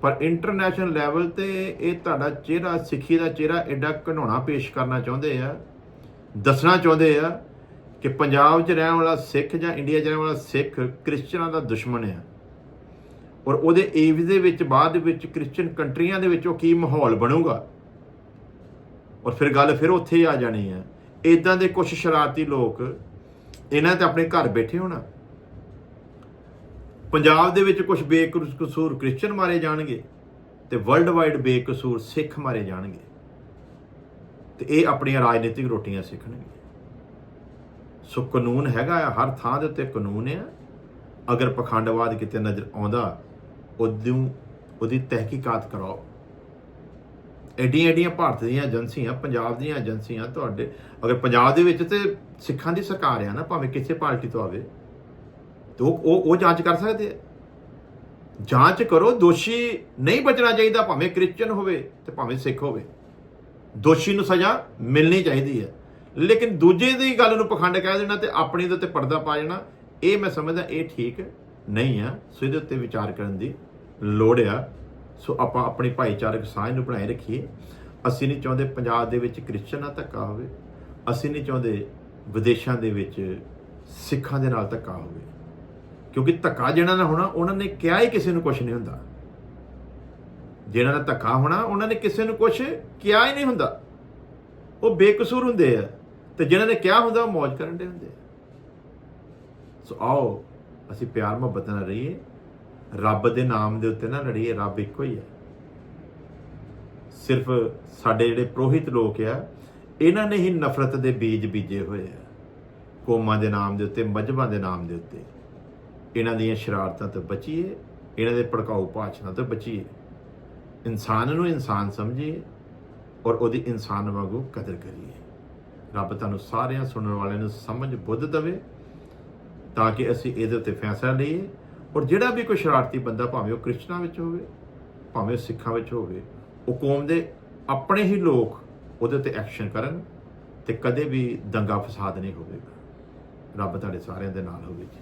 ਪਰ ਇੰਟਰਨੈਸ਼ਨਲ ਲੈਵਲ ਤੇ ਇਹ ਤੁਹਾਡਾ ਚਿਹਰਾ, ਸਿੱਖੀ ਦਾ ਚਿਹਰਾ ਐਡਾ ਘਨੋਣਾ ਪੇਸ਼ ਕਰਨਾ ਚਾਹੁੰਦੇ ਆ, ਦੱਸਣਾ ਚਾਹੁੰਦੇ ਆ ਕਿ ਪੰਜਾਬ 'ਚ ਰਹਿਣ ਵਾਲਾ ਸਿੱਖ ਜਾਂ ਇੰਡੀਆ 'ਚ ਰਹਿਣ ਵਾਲਾ ਸਿੱਖ ਕ੍ਰਿਸਚਨਾਂ ਦਾ ਦੁਸ਼ਮਣ ਆ। ਔਰ ਉਹਦੇ ਏਵ ਦੇ ਵਿੱਚ, ਬਾਅਦ ਵਿੱਚ ਕ੍ਰਿਸਚੀਅਨ ਕੰਟਰੀਆਂ ਦੇ ਵਿੱਚੋਂ ਕੀ ਮਾਹੌਲ ਬਣੂਗਾ? ਔਰ ਫਿਰ ਗੱਲ ਫਿਰ ਉੱਥੇ ਹੀ ਆ ਜਾਣੀ ਆ। ਇਦਾਂ ਦੇ ਕੁਝ ਸ਼ਰਾਰਤੀ ਲੋਕ, ਇਹਨਾਂ ਤੇ ਆਪਣੇ ਘਰ ਬੈਠੇ ਹੋਣਾ। ਪੰਜਾਬ ਦੇ ਵਿੱਚ ਕੁਝ ਬੇਕਸੂਰ ਕ੍ਰਿਸਚੀਅਨ ਮਾਰੇ ਜਾਣਗੇ ਤੇ ਵਰਲਡ ਵਾਈਡ ਬੇਕਸੂਰ ਸਿੱਖ ਮਾਰੇ ਜਾਣਗੇ। ਤੇ ਇਹ ਆਪਣੀਆਂ ਰਾਜਨੀਤਿਕ ਰੋਟੀਆਂ ਸਿੱਖਣਗੇ ਸੋ ਕਾਨੂੰਨ ਹੈਗਾ ਆ, ਹਰ ਥਾਂ ਦੇ ਉੱਤੇ ਕਾਨੂੰਨ ਆ। ਅਗਰ ਪਖੰਡਵਾਦ ਕਿਤੇ ਨਜ਼ਰ ਆਉਂਦਾ, ਉਦੋਂ ਉਹਦੀ ਤਹਿਕੀਕਾਤ ਕਰਾਓ। ਐਡੀਆਂ ਐਡੀਆਂ ਭਾਰਤ ਦੀਆਂ ਏਜੰਸੀਆਂ, ਪੰਜਾਬ ਦੀਆਂ ਏਜੰਸੀਆਂ ਤੁਹਾਡੇ, ਅਗਰ ਪੰਜਾਬ ਦੇ ਵਿੱਚ ਤੇ ਸਿੱਖਾਂ ਦੀ ਸਰਕਾਰ ਆ ਨਾ, ਭਾਵੇਂ ਕਿਸੇ ਪਾਰਟੀ ਤੋਂ ਆਵੇ ਤੇ ਉਹ ਉਹ ਜਾਂਚ ਕਰ ਸਕਦੇ ਆ। ਜਾਂਚ ਕਰੋ, ਦੋਸ਼ੀ ਨਹੀਂ ਬਚਣਾ ਚਾਹੀਦਾ, ਭਾਵੇਂ ਕ੍ਰਿਸਚੀਅਨ ਹੋਵੇ ਤੇ ਭਾਵੇਂ ਸਿੱਖ ਹੋਵੇ। ਦੋਸ਼ੀ ਨੂੰ ਸਜ਼ਾ ਮਿਲਣੀ ਚਾਹੀਦੀ ਹੈ। ਲੇਕਿਨ ਦੂਜੇ ਦੀ ਗੱਲ ਨੂੰ ਪਖੰਡ ਕਹਿ ਦੇਣਾ ਤੇ ਆਪਣੀ ਦੇ ਉੱਤੇ ਪਰਦਾ ਪਾ ਜਾਣਾ, ਇਹ ਮੈਂ ਸਮਝਦਾ ਇਹ ਠੀਕ ਨਹੀਂ ਆ। ਸੋ ਇਹਦੇ ਉੱਤੇ ਵਿਚਾਰ ਕਰਨ ਦੀ ਲੋੜ ਆ। ਸੋ ਆਪਾਂ ਆਪਣੀ ਭਾਈਚਾਰਕ ਸਾਂਝ ਨੂੰ ਬਣਾਈ ਰੱਖੀਏ। ਅਸੀਂ ਨਹੀਂ ਚਾਹੁੰਦੇ ਪੰਜਾਬ ਦੇ ਵਿੱਚ ਕ੍ਰਿਸਚਨ ਨਾਲ ਧੱਕਾ ਹੋਵੇ। ਅਸੀਂ ਨਹੀਂ ਚਾਹੁੰਦੇ ਵਿਦੇਸ਼ਾਂ ਦੇ ਵਿੱਚ ਸਿੱਖਾਂ ਦੇ ਨਾਲ ਧੱਕਾ ਹੋਵੇ। ਕਿਉਂਕਿ ਧੱਕਾ ਜਿਹਨਾਂ ਨਾਲ ਹੋਣਾ, ਉਹਨਾਂ ਨੇ ਕਿਹਾ ਹੀ ਕਿਸੇ ਨੂੰ ਕੁਝ ਨਹੀਂ ਹੁੰਦਾ। ਜਿਹਨਾਂ ਨਾਲ ਧੱਕਾ ਹੋਣਾ, ਉਹਨਾਂ ਨੇ ਕਿਸੇ ਨੂੰ ਕੁਝ ਕਿਹਾ ਹੀ ਨਹੀਂ ਹੁੰਦਾ। ਉਹ ਬੇਕਸੂਰ ਹੁੰਦੇ ਆ ਤੇ ਜਿਨ੍ਹਾਂ ਨੇ ਕਿਹਾ ਹੁੰਦਾ, ਉਹ ਮौज ਕਰਨ ਦੇ ਹੁੰਦੇ ਆ। ਸੋ ਆਓ, ਅਸੀਂ ਪਿਆਰ ਮੁਹੱਬਤ ਨਾਲ ਰਹੀਏ। ਰੱਬ ਦੇ ਨਾਮ ਦੇ ਉੱਤੇ ਨਾ ਲੜੀਏ, ਰੱਬ ਇੱਕੋ ਹੀ ਹੈ ਸਿਰਫ ਸਾਡੇ ਜਿਹੜੇ ਪ੍ਰੋਹਿਤ ਲੋਕ ਆ, ਇਹਨਾਂ ਨੇ ਹੀ ਨਫ਼ਰਤ ਦੇ ਬੀਜ ਬੀਜੇ ਹੋਏ ਆ। ਕੌਮਾਂ ਦੇ ਨਾਮ ਦੇ ਉੱਤੇ ਮਜਬਾਂ ਦੇ ਨਾਮ ਦੇ ਉੱਤੇ। ਇਹਨਾਂ ਦੀਆਂ ਸ਼ਰਾਰਤਾਂ ਤੋਂ ਬਚੀਏ, ਇਹਨਾਂ ਦੇ ਭੜਕਾਊ ਭਾਸ਼ਣਾਂ ਤੋਂ ਬਚੀਏ। ਇਨਸਾਨ ਨੂੰ ਇਨਸਾਨ ਸਮਝੀਏ ਔਰ ਉਹਦੀ ਇਨਸਾਨ ਵਾਂਗੂ ਕਦਰ ਕਰੀਏ। ਰੱਬ ਤੁਹਾਨੂੰ ਸਾਰਿਆਂ ਸੁਣਨ ਵਾਲਿਆਂ ਨੂੰ ਸਮਝ ਬੁੱਧ ਦੇਵੇ ਤਾਂ ਕਿ ਅਸੀਂ ਇਹਦੇ ਉੱਤੇ ਫੈਸਲਾ ਲਈਏ ਔਰ ਜਿਹੜਾ ਵੀ ਕੋਈ ਸ਼ਰਾਰਤੀ ਬੰਦਾ ਭਾਵੇਂ ਉਹ ਕ੍ਰਿਸਚਨਾਂ ਵਿੱਚ ਹੋਵੇ, ਭਾਵੇਂ ਉਹ ਸਿੱਖਾਂ ਵਿੱਚ ਹੋਵੇ, ਉਹ ਕੌਮ ਦੇ ਆਪਣੇ ਹੀ ਲੋਕ ਉਹਦੇ ਉੱਤੇ ਐਕਸ਼ਨ ਕਰਨ ਤੇ ਕਦੇ ਵੀ ਦੰਗਾ ਫਸਾਦ ਨਹੀਂ ਹੋਵੇਗਾ। ਰੱਬ ਤੁਹਾਡੇ ਸਾਰਿਆਂ ਦੇ ਨਾਲ ਹੋਵੇ ਜੀ।